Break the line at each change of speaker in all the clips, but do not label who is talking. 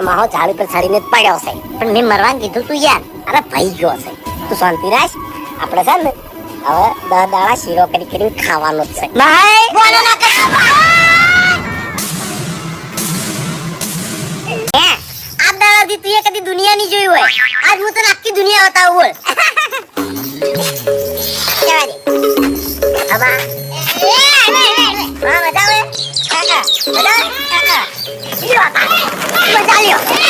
તાર માહો ઝાડ ઉપર ચડીને પડ્યો છે. પણ મેં મરવાનું કીધું તું યાર. અરે ભાઈ ગયો છે. તું શાંતિ રાખ આપણે છે ને હવે દહ દાડા શીરો કરી કરીને ખાવાનો જ છે. ભાઈ! બોલો ના કર આ દાડાથી તું એ કદી દુનિયા નહીં જોઈ હોય. આજ હું તને આખી દુનિયા બતાવું બોલ. જવા દે? આને હા મજા આવે? કાકા મજા 你这大傻逼你我站住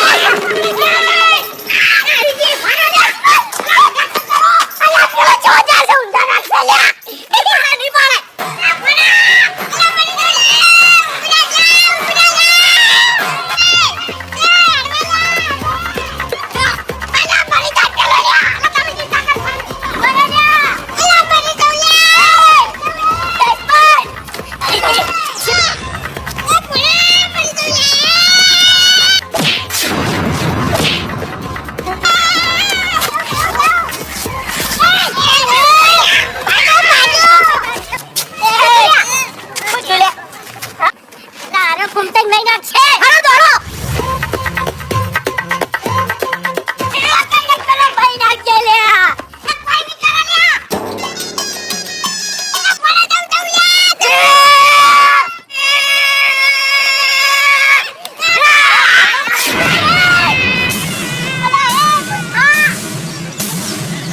ঘুমটাই নাই নাচছে আরও ধরো!